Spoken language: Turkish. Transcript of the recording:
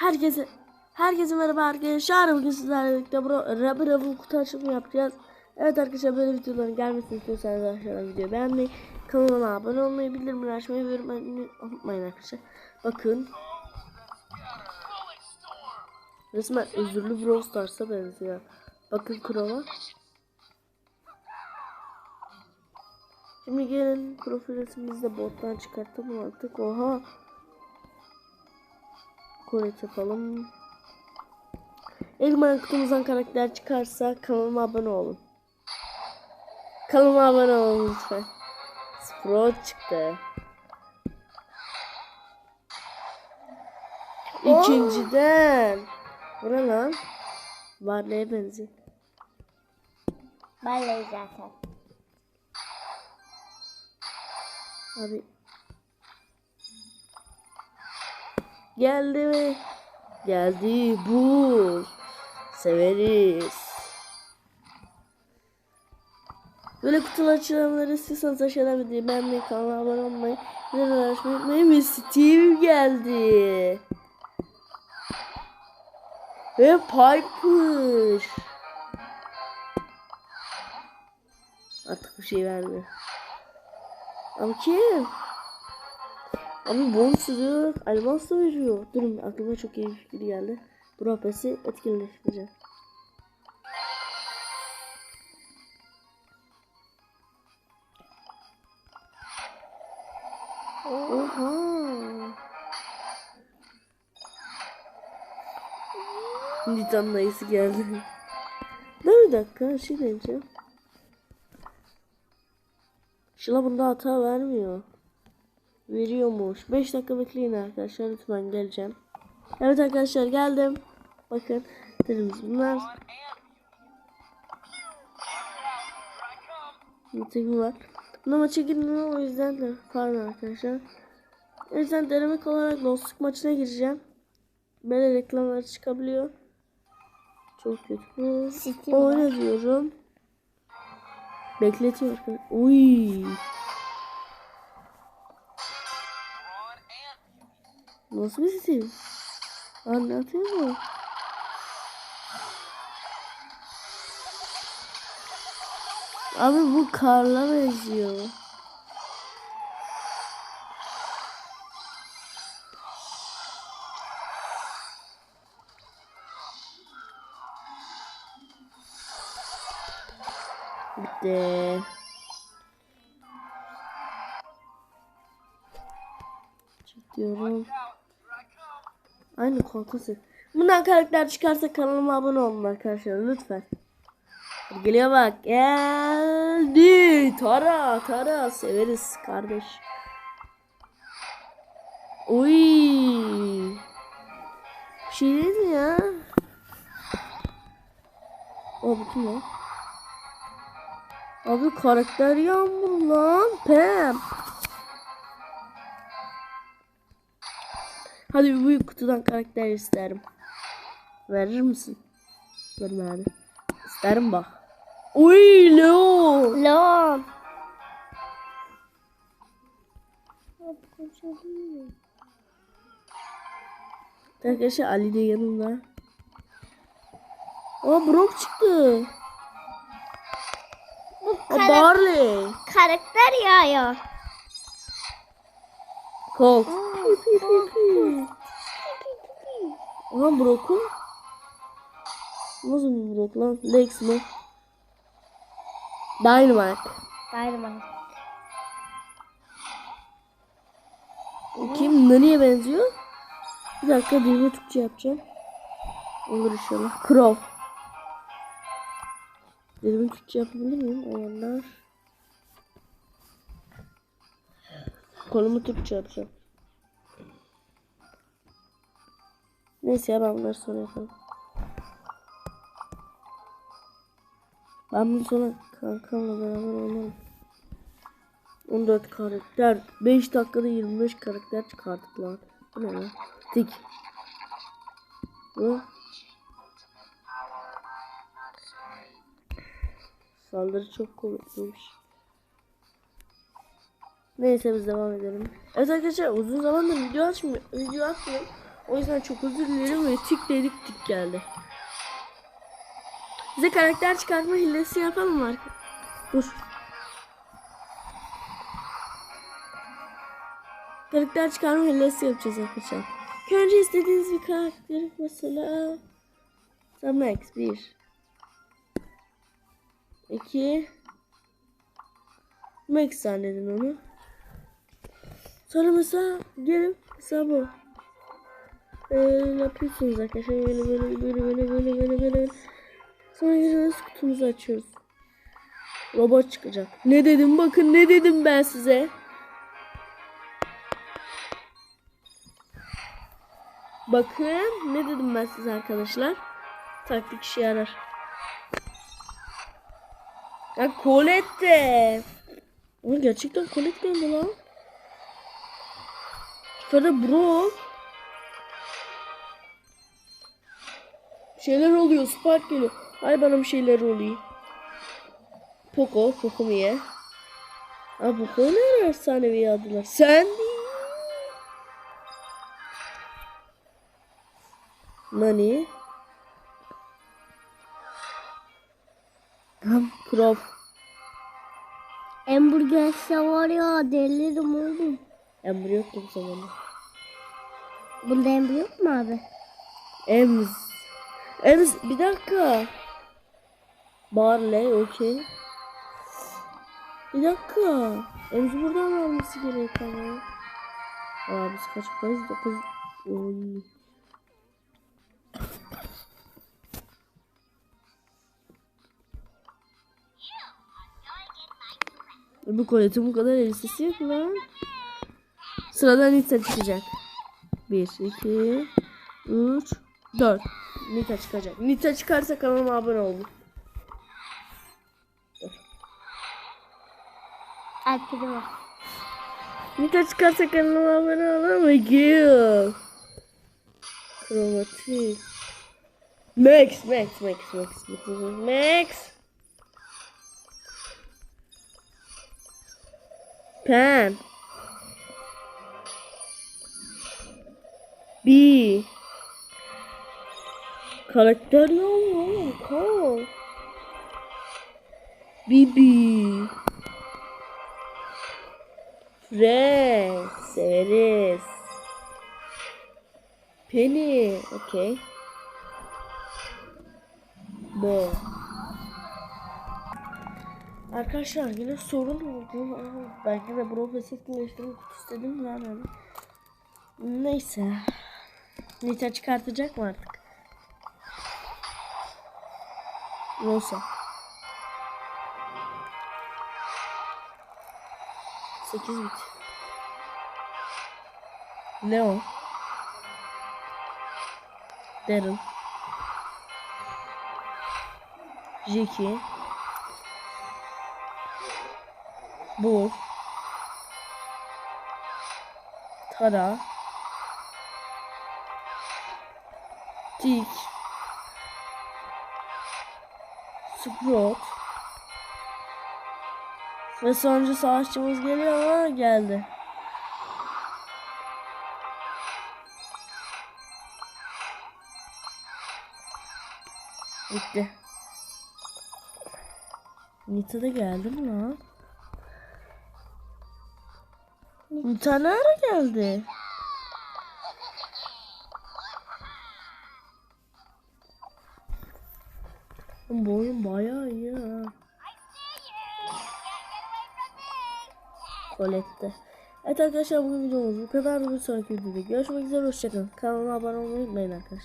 Herkese Herkese merhaba arkadaşlar. Bugün sizlerle birlikte bro, Rabbi Rabbi kutu açılımı yapacağız. Evet arkadaşlar böyle videoların gelmesini istiyorsanız aşağıdan videoyu beğenmeyi, kanalıma abone olmayı, bildirimleri açmayı ve yorum yapmayı unutmayın arkadaşlar. Bakın. Resmen özürlü Brawl Stars'a benziyor. Bakın Crow'a. Şimdi gelin profil resmimizi de bottan çıkartalım artık. Oha. Koret yapalım. Elman kutumuzdan karakter çıkarsa kanalıma abone olun. Kanalıma abone olun lütfen. Sprout çıktı. İkinciden. Bu ne lan? Barley'e benziyor. Vallahi zaten. Abi. Geldi mi? Geldi bu. Severiz. Böyle kutu açılımları istiyorsanız aşağıdan videoyu beğenmeyi, kanala abone olmayı, videoları açmayı unutmayın ve Steve geldi. Ve Piper. Artık bir şey vermiyor. Ama kim? Abi bonus veriyor, elmas da veriyor. Durun aklıma çok iyi bir fikir geldi. Bu rapesi etkinleştireceğim. Oha. Nitan dayısı geldi. Dur bir dakika şey deneyeceğim. Şila bunda hata vermiyor. Veriyormuş. 5 dakika bekleyin arkadaşlar. Lütfen geleceğim. Evet arkadaşlar geldim. Bakın. Terimiz bunlar. Nitemi var. Buna maça girmiyor o yüzden de pardon arkadaşlar. O yüzden denemek olarak dostluk maçına gireceğim. Böyle reklamlar çıkabiliyor. Çok kötü. Bu. Oyna diyorum. Bekletiyor. Uy. Nasıl bir stil? Anlatıyor mu? Abi bu karla benziyor. Bitti. Çekiyorum. Aynı korkusu. Bundan karakter çıkarsa kanalıma abone olun arkadaşlar lütfen. Geliyor bak. Geldi. Tara Tara severiz kardeş. Uy. Bir şey değil ya? O bu kim o? Abi karakter yağmur lan. Pem. Hadi bir büyük kutudan karakter isterim. Verir misin? Verme hadi. İsterim bak. Uy Leo. Lon. Arkadaşlar Ali de yanımda. Aa Brock çıktı. Bu Aa kara- Barley. karakter yağıyor. Colt. Aha Brock'un. Nasıl bir Brock lan? Lex mi? Dynamite. Dynamite. Kim nereye benziyor? Bir dakika dilimi Türkçe yapacağım. Olur inşallah. Crow. Dilimi Türkçe yapabilir miyim? Ayarlar. Kolumu Türkçe yapacağım. Neyse ya ben bunları sonra yaparım. Ben bunu sonra kankamla beraber oynarım. 14 karakter. 5 dakikada 25 karakter çıkardık lan. Bu ne lan? Tik. Bu. Saldırı çok kuvvetliymiş. Neyse biz devam edelim. Evet arkadaşlar uzun zamandır video açmıyor, video atmıyorum. O yüzden çok özür dilerim ve tik dedik tik geldi. Size karakter çıkartma hilesi yapalım mı? Dur. Karakter çıkarma hilesi yapacağız arkadaşlar. Önce istediğiniz bir karakter mesela Sen Max 1 2 Max zannedin onu. Sonra mesela gelip mesela bu. Ee, yapıyorsunuz arkadaşlar böyle böyle böyle böyle böyle böyle böyle. Sonra geliyoruz kutumuzu açıyoruz. Robot çıkacak. Ne dedim bakın ne dedim ben size. Bakın ne dedim ben size arkadaşlar. Taktik işe yarar. Ya Colette. Ama gerçekten Colette geldi lan. Yukarıda bro. Şeyler oluyor. Spark geliyor. Ay bana bir şeyler oluyor. Poco. Poco mu ye? Aa Poco ne efsanevi adılar. Sen değil. Nani? Ham Croft. Hamburger var ya delirim oğlum. Emre yoktu bu zamanda. Bunda emri yok mu abi? Ems. Ems bir dakika. Barley okey. Bir dakika. Ems buradan alması gerek ama. Aa biz kaç parayız? 9 Oy. Bu koletin bu kadar elbisesi yok lan. Sıradan Nita çıkacak. 1, 2, 3, 4. Nita çıkacak. Nita çıkarsa kanalıma abone olun. Alpili var. Nita çıkarsa kanalıma abone olun mu? Gül. Kromatik. Max, Max, Max, Max, Max, Max. Pen. B. Karakter ya oğlum. Kal. Bibi. Fred. Severiz. Penny. Okay. Bu. Arkadaşlar yine sorun oldu. Aa, Ben yine profes etkileştirmek istedim hani. Neyse. Nita çıkartacak mı artık? Rosa. Sekiz bit. Leo. Daryl. Jackie. Bu. Tara. Tik. Sprout. Ve sonuncu savaşçımız geliyor ama geldi. Bitti. Nita da geldi mi lan? Nita ne ara geldi? Bu oyun bayağı iyi ha. Colette. Evet arkadaşlar bugün videomuz bu kadar. Bir sonraki videoda görüşmek üzere. Hoşçakalın. Kanalıma abone olmayı unutmayın arkadaşlar.